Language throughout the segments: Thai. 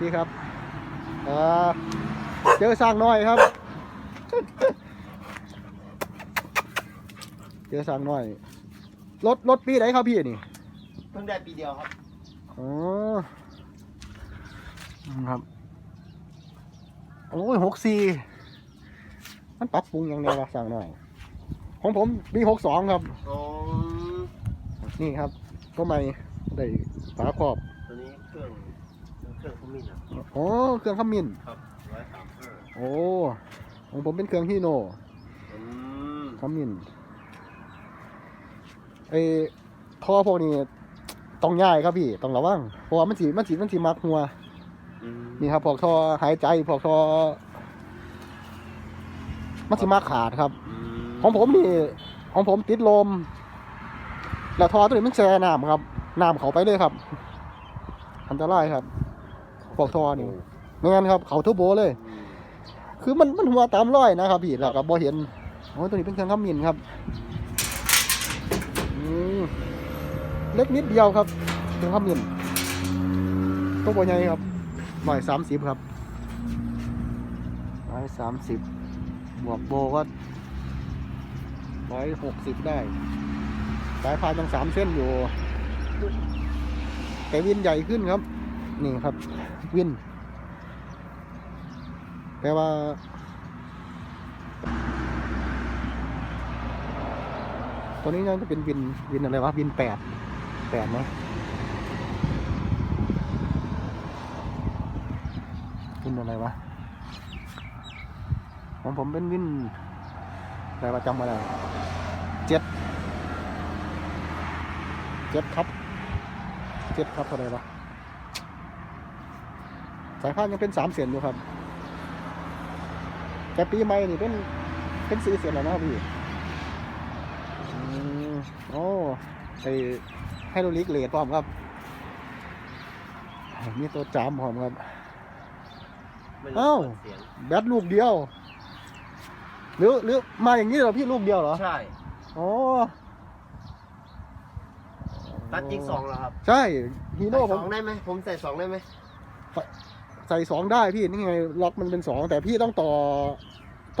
พี่ครับอ่าเจอสร้างน้อยครับ เจอสร้างน้อยรถรถปีไหนครับพี่นี่เพิ่งได้ปีเดียวครับอ๋อครับโอ้ยหกสี่มันปรับปรุงยังไงวะสร้างน้อย ของผมปีหกสองครับอ๋อนี่ครับก็ไม่ได้ฝาครอบตัวนี้เครื่อง เครื่องขมิ้นอะอ๋อเครื่องขมิ้นครับร้อยสามห้าโอ้ของผมเป็นเครื่องฮีโน่อืมขมิ้นไอ้ท่อพวกนี้ต้องย้ายครับพี่ต้องระวังเพราะว่ามันสีมันสีมันสีมักหัวอืมนี่ครับพวกท่อหายใจพวกท่อมันสิมาขาดครับอืมของผมนี่ของผมติดลม แล้วท่อตัวนี้มันแช่น้ำครับน้ำเขาไปเลยครับ อันตรายครับ พวกท่อนี่ไม่งั้นครับ เขาทุบโบเลยอืมคือมันมันหัวตามร้อยนะครับพี่แล้วก็บ่เห็นโอ้ยตัวนี้เป็นเครื่องขมิ้นครับอืมเล็กนิดเดียวครับเครื่องขมิ้นตัวบ่ใหญ่ครับร้อยสามสิบครับร้อยสามสิบบวกโบก็ร้อยหกสิบได้ สายพานยังสามเส้นอยู่แต่วินใหญ่ขึ้นครับ นี่ครับ วินแต่ว่าตัวนี้น่าจะเป็นวินวินอะไรวะวินแปดแปดไหมวินอะไรวะของผมเป็นวินอะไรวะจำมาได้เจ็ดเจ็ดครับเจ็ดครับเท่าไรวะ สายพานยังเป็นสามเสียนอยู่ครับ แต่ปีใหม่นี่เป็นเป็นสีเสียนแล้วนะครับพี่อืมโอ้ไอไฮโดรลิกเลดพร้อมครับมีตัวจามพร้อมครับไม่เอ้ารบกวนเสียงแบตลูกเดียว หรือหรือมาอย่างนี้เหรอพี่ลูกเดียวเหรอ ใช่อ๋อตัดจิ๊กซองแล้วครับ ใช่ฮีใส่โน่ผสมองได้ไหมผมใส่สองได้ไหม ใส่สองได้พี่นี่ไงล็อกมันเป็นสองแต่พี่ต้องต่อ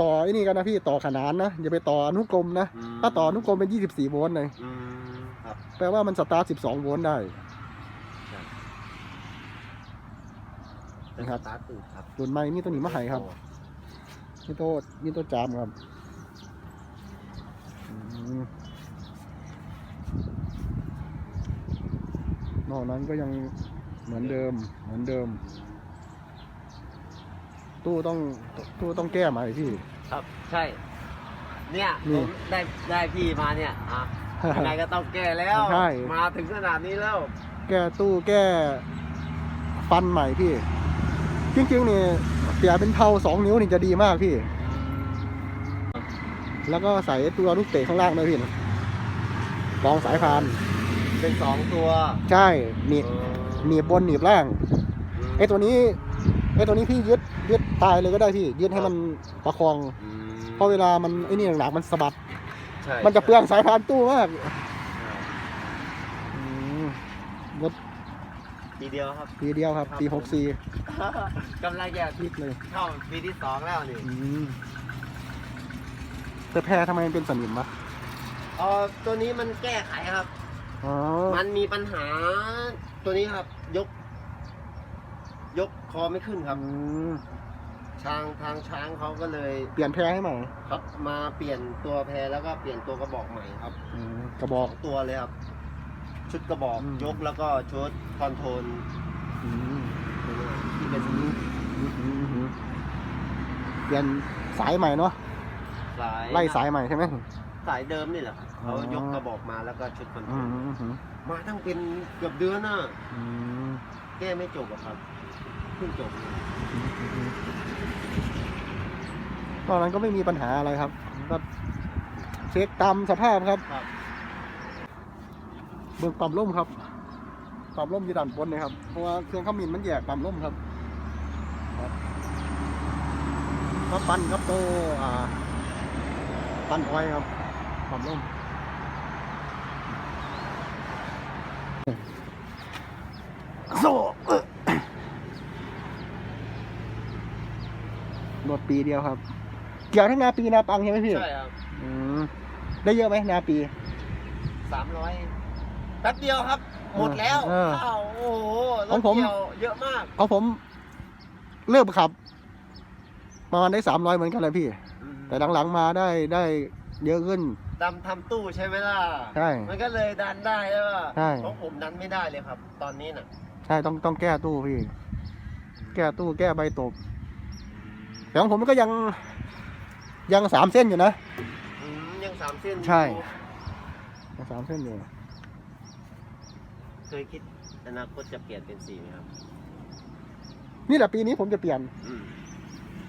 ต่อไอ้นี่กันนะพี่ต่อขนานนะอย่าไปต่ออนุกรมนะมถ้าต่ออนุกรมเป็น 24 โวลต์เลยอืมครับ แปลว่ามันสตาร์ท12 โวลต์ได้จะครับสตาร์ทตูดครับส่วนไม้นี่ตัวนี้มาให้ครับนี่ตัวนี่ตัวจามครับอืมนอกนั้นก็ยังเหมือนเดิม เหมือนเดิม ตู้ต้องตู้ต้องแก้ใหม่พี่ ครับใช่ เนี่ยนี่ผมได้ได้พี่มาเนี่ยอะยังไงก็ต้องแก้แล้ว ใช่ มาถึงขนาดนี้แล้ว แก้ตู้แก้ฟันใหม่พี่ จริงๆนี่เปลี่ยนเป็นเผาสองนิ้วนี่จะดีมากพี่ แล้วก็ใส่ตัวลูกเตะข้างล่างด้วยพี่รองสายพาน เป็นสองตัวใช่หนีบเออหนีบบนหนีบล่างมไอ้ตัวนี้ ไอ้ตัวนี้พี่ยึดยึดตายเลยก็ได้พี่ยึดให้มันประคอง อืมเพราะเวลามันไอ้นี่หนักๆมันสะบัด ใช่มันจะเปลืองสายพานตู้มากใช่อืมรถปีเดียวครับ ปีเดียวครับปีครับหกสี่กำลังจะพลิกเลยเข้าปีที่สองแล้วนี่อืมแต่แพรทำไมมันเป็นสนิมวะอ๋อตัวนี้มันแก้ไขครับ อ๋อมันมีปัญหาตัวนี้ครับ ยกยก คอไม่ขึ้นครับ อืมช้างทางช้างเขาก็เลยเปลี่ยนแพรให้ใหม่ครับมาเปลี่ยนตัวแพรแล้วก็เปลี่ยนตัวกระบอกใหม่ครับอืมกระบอกสองตัวเลยครับ ชุดกระบอกอืม ยกแล้วก็ชุดคอนโทรลอืมที่เป็นอืมอืมอืมอืมเปลี่ยนสายใหม่เนาะสายไล่สายใหม่ใช่ไหม สายเดิมนี่แหละครับอ๋อ เขายกกระบอกมาแล้วก็ชุดคอนโทรอืลมอืมอืมมาตั้งเป็นเกือบเดือนน่ะอืมแก้ไม่จบอะครับเพิ่งจบตอนนั้นก็ไม่มีปัญหาอะไรครับ ก็เช็คตามสภาพครับ ครับเบื้องปั๊มล่มครับปั๊มล่มอยู่ด้านบนเลยครับ เพราะว่าเครื่องขมิ้นมันแยกปั๊มล่มครับครับมาปั้นครับโตอ่าปั้นอ้อยครับปั๊มล่มโซ่เอ้อ หมด ปีเดียวครับ เกี่ยวทั้งนาปีนาปังใช่ไหมพี่ ใช่ครับอืมได้เยอะไหมนาปี สามร้อยแป๊บเดียวครับ หมดแล้วเออข้าวโอ้โหรขอถงผม เกี่ยวเยอะมากของผม เริ่มขับ ประมาณได้สามร้อยเหมือนกันเลยพี่ แต่หลังๆมาได้ได้เยอะขึ้น ดำทำตู้ใช่ไหมล่ะใช่มันก็เลยดันได้ใช่ป่ะใช่เพราะผมดันไม่ได้เลยครับ ตอนนี้น่ะ ใช่ต้องต้องแก้ตู้พี่ แก้ตู้แก้ใบตบ แต่ของผมก็ยังยังสามเส้นอยู่นะ อืมยังสามเส้นอยู่ใช่ ยังสามเส้นอยู่ เคยคิดอนาคตจะเปลี่ยนเป็นสีไหมครับนี่แหละปีนี้ผมจะเปลี่ยน อืม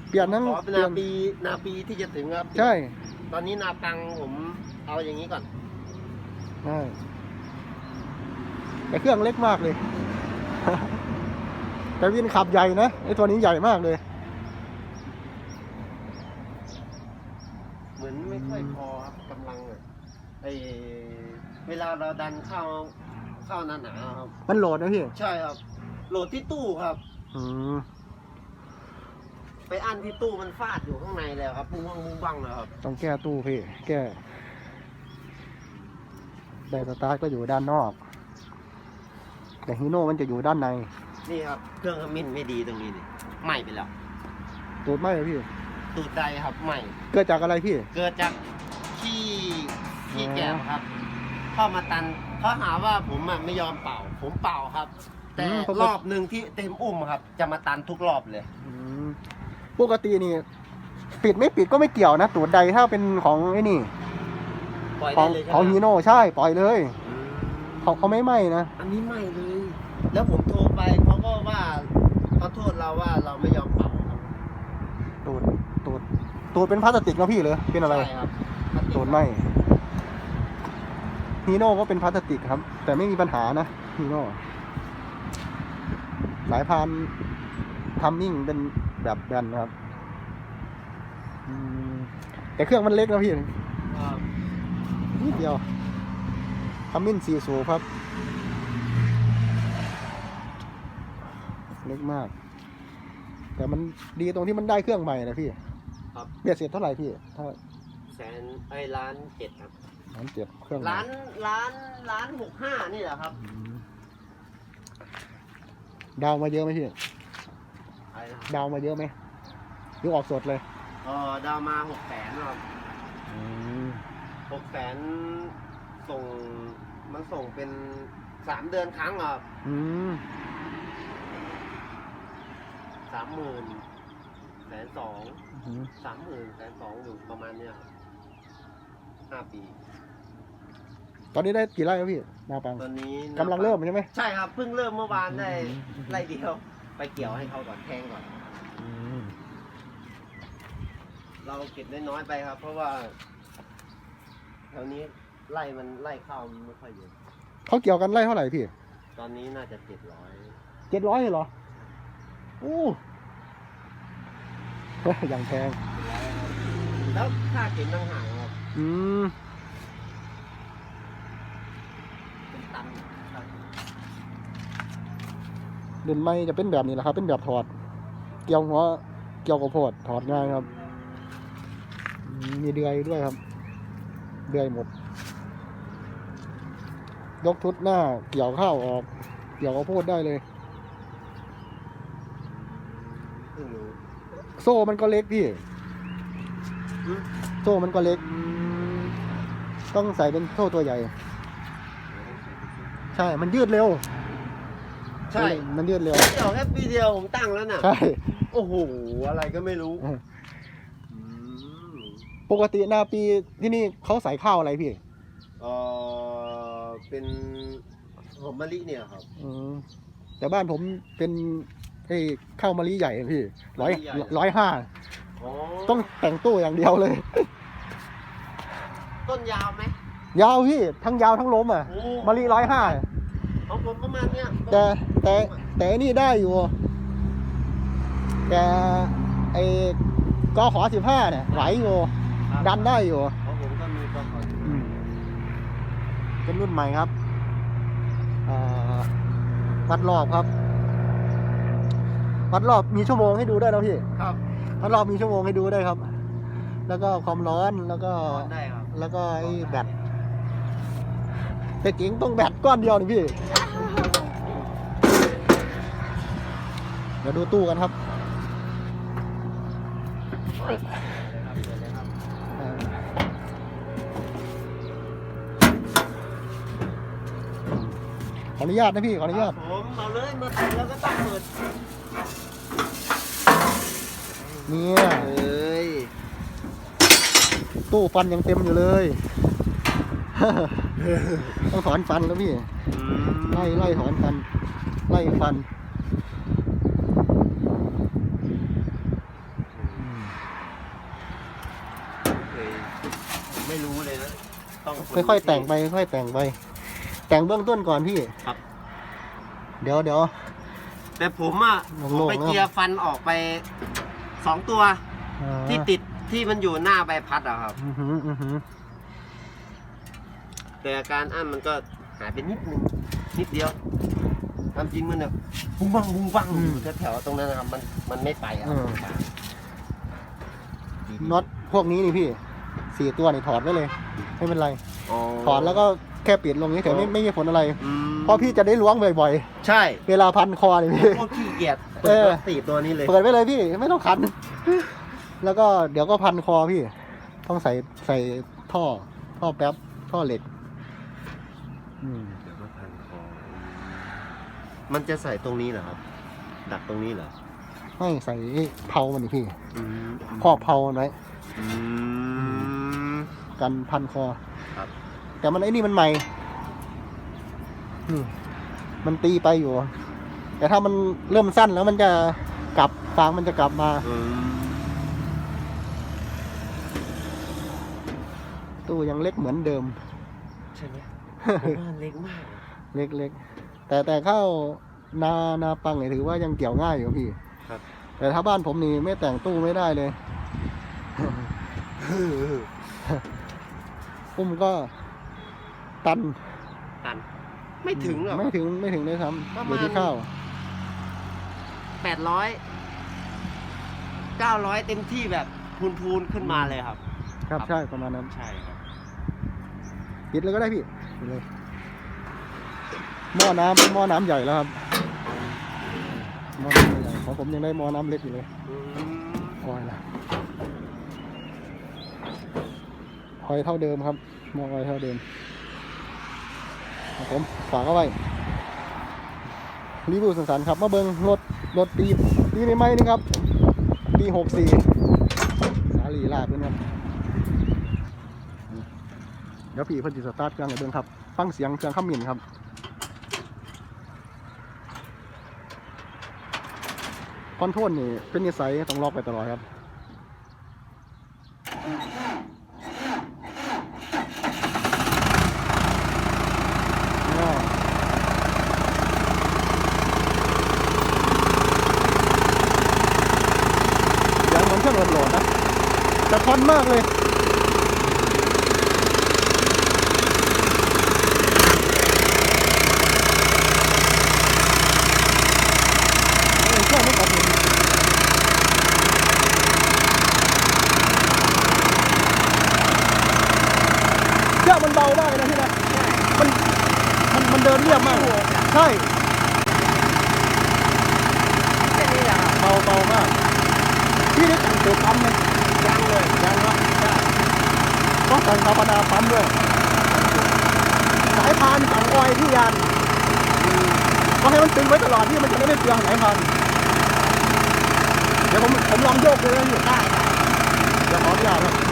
เปลี่ยนทั้งขอเป็นเปลี่ยนานปีนาปีที่จะถึงครับ ใช่ตอนนี้นาปังผมเอาอย่างนี้ก่อน ใช่แต่เครื่องเล็กมากเลย แต่วินขับใหญ่นะไอ้ตัวนี้ใหญ่มากเลย เหมือนไม่ค่อยพอครับกำลังอะไอ เวลาเราดันเข้าเข้าหนาหนาๆครับ มันโหลดนะพี่ใช่ครับ โหลดที่ตู้ครับ อืมไปอันที่ตู้มันฟาดอยู่ข้างในแล้วครับปุ้งบังปุ้งบังเลยครับ ต้องแก้ตู้พี่ แก้แบตสตาร์ทก็อยู่ด้านนอก แต่ฮีโน่มันจะอยู่ด้านใน นี่ครับ เครื่องขมิ้นไม่ดีตรงนี้นี่ไหม้ไปแล้ว ตูดไหมพี่ ตูดใดครับไหม้เกิดจากอะไรพี่ เกิดจากขี้ขี้อ๋อแกะครับ เข้ามาตันเขาหาว่าผมอะไม่ยอมเป่า ผมเป่าครับ แต่รอบหนึ่งที่เต็มอุ้มครับ จะมาตันทุกรอบเลย อืมปกตินี่ปิดไม่ปิดก็ไม่เกี่ยวนะตูดใดถ้าเป็นของไอ้นี่ ปล่อยขอได้งเลยใช่ของไหมฮีโน่ใช่ปล่อยเลยอืมเขาเขาไม่ไหม้นะอันนี้ไม่เลย แล้วผมโทรไปเขาก็ว่าเขาโทษเราว่าเราไม่ยอมเป่าครับตูดตูดตูดเป็นพลาสติกนะพี่เหรอเป็นอะไรใช่ครับตูดไหม ฮีโน่ก็เป็นพลาสติกครับ แต่ไม่มีปัญหานะฮีโน่สายพานทัมมิ่งเป็นแบบแบนครับอืมแต่เครื่องมันเล็กนะพี่ครับนิดเดียวทัมมิ่งสี่สูบครับ เล็กมาก แต่มันดีตรงที่มันได้เครื่องใหม่นะพี่ครับเบียดเสร็จเท่าไหร่พี่ถ้าแสนไอ้ล้านเจ็ดครับ ล้านเจ็ดเครื่องใหม่ล้านล้านล้านหกห้านี่แหละครับอืมดาวมาเยอะไหมพี่อะไรนะครับดาวมาเยอะไหมหรือออกสดเลยเออดาวมาหกแสนครับอืมหกแสนส่งมันส่งเป็นสามเดือนครั้งครับอืมสามหมื่นแสนสองอืมสามหมื่นแสนสองอยู่ประมาณเนี้ยครับ ห้าปี ตอนนี้ได้กี่ไร่แล้วพี่นาปังตอนนี้กำลังเริ่มใช่ไหม ใช่ครับเพิ่งเริ่มเมื่อวานได้อืมไล่เดียว ไปเกี่ยวให้เขาก่อนแทงก่อนอืมเราเก็บน้อยๆไปครับ เพราะว่าแถวนี้ไล่มันไล่ข้าวมันไม่ค่อยเยอะเขาเกี่ยวกันไร่เท่าไหร่พี่ตอนนี้น่าจะเจ็ดร้อยเจ็ดร้อยเหรอโอ้อย่างแพง แล้วค่าเก็บต่างหากครับ อืมเป็นตันครับเด่นไม่จะเป็นแบบนี้แหละครับ เป็นแบบถอด เกี่ยวหัวเกี่ยวกับโพดถอดง่ายครับอืมมีเดือยด้วยครับ เดือยหมด ยกทุดหน้าเกี่ยวข้าวออก เกี่ยวกับโพดได้เลยเพิ่งรู้โซ่มันก็เล็กพี่อืมโซ่มันก็เล็ก ต้องใส่เป็นโซ่ตัวใหญ่ ใช่ มันยืดเร็ว ใช่ มันยืดเร็วเดี๋ยวแค่ปีเดียวผมตั้งแล้วน่ะ ใช่ โอ้โห อะไรก็ไม่รู้อืมอืมปกติหน้าปีที่นี่เขาใส่ข้าวอะไรพี่ เออเป็นหอมมะลิเนี่ยครับอืมแต่บ้านผมเป็นไอ้ข้าวมะลิใหญ่พี่ร้อยมะลิใหญ่ร้อยห้าอ๋อต้องแต่งตู้อย่างเดียวเลย ต้นยาวไหม ยาวพี่ ทั้งยาวทั้งล้มอะ โอ้ มะลิร้อยห้าของผมประมาณเนี้ยแต่แต่แต่ไอ้นี่ได้อยู่ แต่ไอ้กขอสิบห้าเนี่ยไหวอยู่ครับดันได้อยู่ ของผมก็มีก็ขออืมเป็นรุ่นใหม่ครับอ่าวัดรอบครับ วัดรอบมีชั่วโมงให้ดูด้วยนะพี่ ครับพัดรอบมีชั่วโมงให้ดูได้วยครับ แล้วก็ความร้อนแล้วก็ ได้ครับ แล้วก็ไอ้แบตแต่เก๋งต้องแบตก้อนเดียวนี่พี่ เดี๋ยวดูตู้กันครับอ่าขออนุญาตนะพี่ ขออนุญาตผมเอาเลยมาถึงแล้วก็ต้องเปิดเนี่ยเอ้ย ตู้ฟันยังเต็มอยู่เลย ต้องถอนฟันแล้วพี่ไล่ไล่ถอนฟัน ไล่ฟันอืมเฮ้ยไม่รู้เลยนะต้องค่อยๆแต่งไปค่อยๆแต่งไป แต่งเบื้องต้นก่อนพี่ครับ เดี๋ยวเดี๋ยวแต่ผมอะโล่งๆไปนะเจียร์ฟันออกไปสองตัวอ่าที่ติด ที่มันอยู่หน้าใบพัดอะครับ อือหืออือหือแต่อาการอั้นมันก็หายไปนิดนึงนิดเดียวตามจริงมันแบบบุ้งบังบุ้งบังอยู่แถวๆตรงนั้นนะครับ มันมันไม่ไปอะน็อตพวกนี้นี่พี่สี่ตัวนี่ถอดไว้เลย ไม่เป็นไรอ๋อถอดแล้วก็แค่ปิดลงนี้เฉยไม่ไม่มีผลอะไร อืมเพราะพี่จะได้ล้วงบ่อยใช่ๆ เวลาพันคอนี่ผมพี่ก็ขี้เกียจเออปิดสี่ตัวนี้เลย เปิดไว้เลยพี่ไม่ต้องขัน แล้วก็เดี๋ยวก็พันคอพี่ ต้องใส่ใส่ท่อ ท่อแป๊บ ท่อเหล็ก อืม เดี๋ยวก็พันคอ มันจะใส่ตรงนี้เหรอครับ ดักตรงนี้เหรอไม่ใส่เผามันนี่พี่อืมครอบเผามันไว้อืม กันพันคอครับ แต่มันไอ้นี่มันใหม่อืมมันตีไปอยู่ แต่ถ้ามันเริ่มสั้นแล้วมันจะกลับฟางมันจะกลับมา อืม ตู้ยังเล็กเหมือนเดิม ใช่ไหมผมว่าเล็กมาก เล็กเล็กแต่แต่เข้านานาปังเนี่ยถือว่ายังเกี่ยวง่ายอยู่พี่ครับ แต่ถ้าบ้านผมนี่ไม่แต่งตู้ไม่ได้เลย ปุ้มก็ตัน ตัน ไม่ถึงหรอกไม่ถึงไม่ถึงเลยซ้ประำมาณอยู่ที่ข้าวแปดร้อยเก้าร้อยเต็มที่แบบพูนๆขึ้นมาเลยครับครับ ครับใช่ประมาณนั้นใช่ครับ ปิดเลยก็ได้พี่ปิดเลยหม้อน้ำหม้อน้ำใหญ่แล้วครับหม้อน้ำใหญ่ของผมยังได้หม้อน้ำเล็กอยู่เลยอืมอยละหอยเท่าเดิมครับหม้อออยเท่าเดิมผมฝากเอาไว้รีวิวสันๆครับมาเบิงรถรถปีปีใหม่ๆนี่ครับ ปีหกสี่สาลีลาดเพื่อนครับ เดี๋ยวพี่เพิ่นจิสตาร์ทเครื่องให้เบิ่งครับ ฟังเสียงเครื่องข้ามมินครับคอนโทรลนี่เป็นนิสัยต้องล็อกไปตลอดครับ อ้อเสียังเหมือนเครื่องโหลดๆนะแต่ทอนมากเลย เออเครื่องไม่ตัดเลยเครื่องมันเบามากเลยนะพี่นะมันมันมัน เดินเรียบมาก ใช่แค่นี้แหละครับเบาเบามากพี่ได้แต่งตัวปั๊มไหมยังเลยยังเนาะต้องแต่งธรรมดาปั๊มด้วยสายพานฝังออยที่ยานก็ให้มันตึงไว้ตลอดที่มันจะได้ไม่เปลืองสายพานเดี๋ยวผมผมลองโยกเลยนะพี่ได้เดี๋ยวขออนุญาตครับ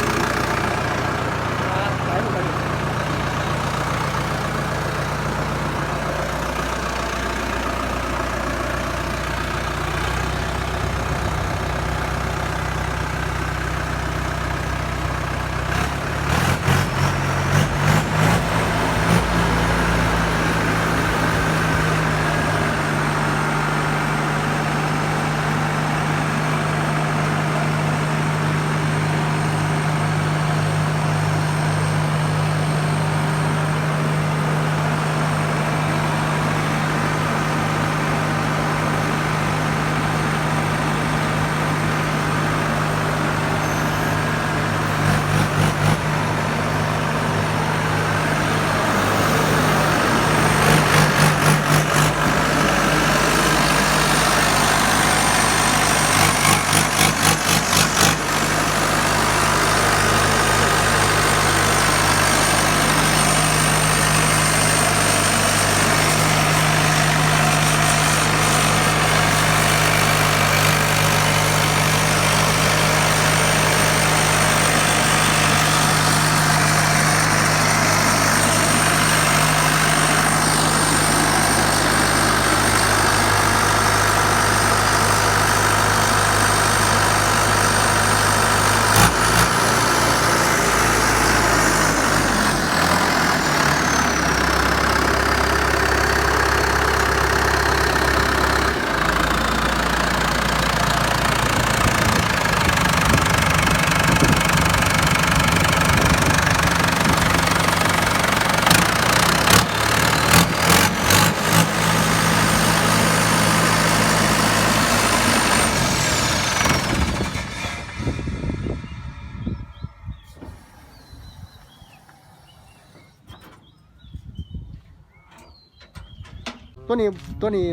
ตัวนี้ตัวนี้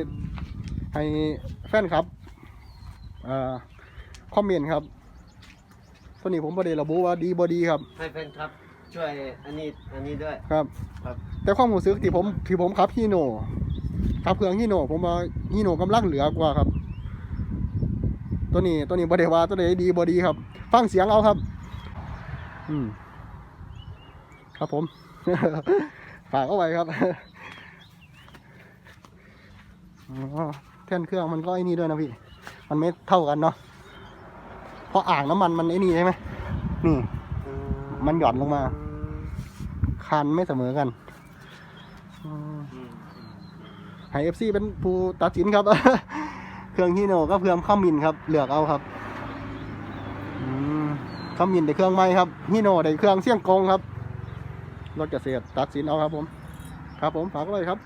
ให้แฟนครับเอ่อคอมเมนต์ครับ ตัวนี้ผมบ่ได้ระบุว่าดีบ่ดีครับ ให้แฟนครับช่วยอันนี้อันนี้ด้วย ครับ ครับ แต่ความรู้สึกที่ผมที่ผมขับฮีโน่ขับเครื่องฮีโน่ผมว่าฮีโน่กำลังเหลือกว่าครับ ตัวนี้ตัวนี้บ่ได้ว่าตัวไหนดีบ่ดีครับ ฟังเสียงเอาครับ อืม ครับผม ฝากเอาไว้ครับอ๋อ แท่นเครื่องมันก็ไอ้นี่ด้วยนะพี่ มันไม่เท่ากันเนาะ เพราะอ่างน้ำมันมันไอ้นี่ใช่ไหม นี่ มันหย่อนลงมา คันไม่เสมอกันอืมอืมให้เอฟซีเป็นผู้ตัดสินครับ เครื่องฮีโน่ก็เครื่องข้ามินครับ เหลือกเอาครับข้ามินได้เครื่องใหม่ครับฮีโน่ได้เครื่องเสี่ยงกงครับ รถเกษตรตัดสินเอาครับผม ครับผมฝากไว้ครับ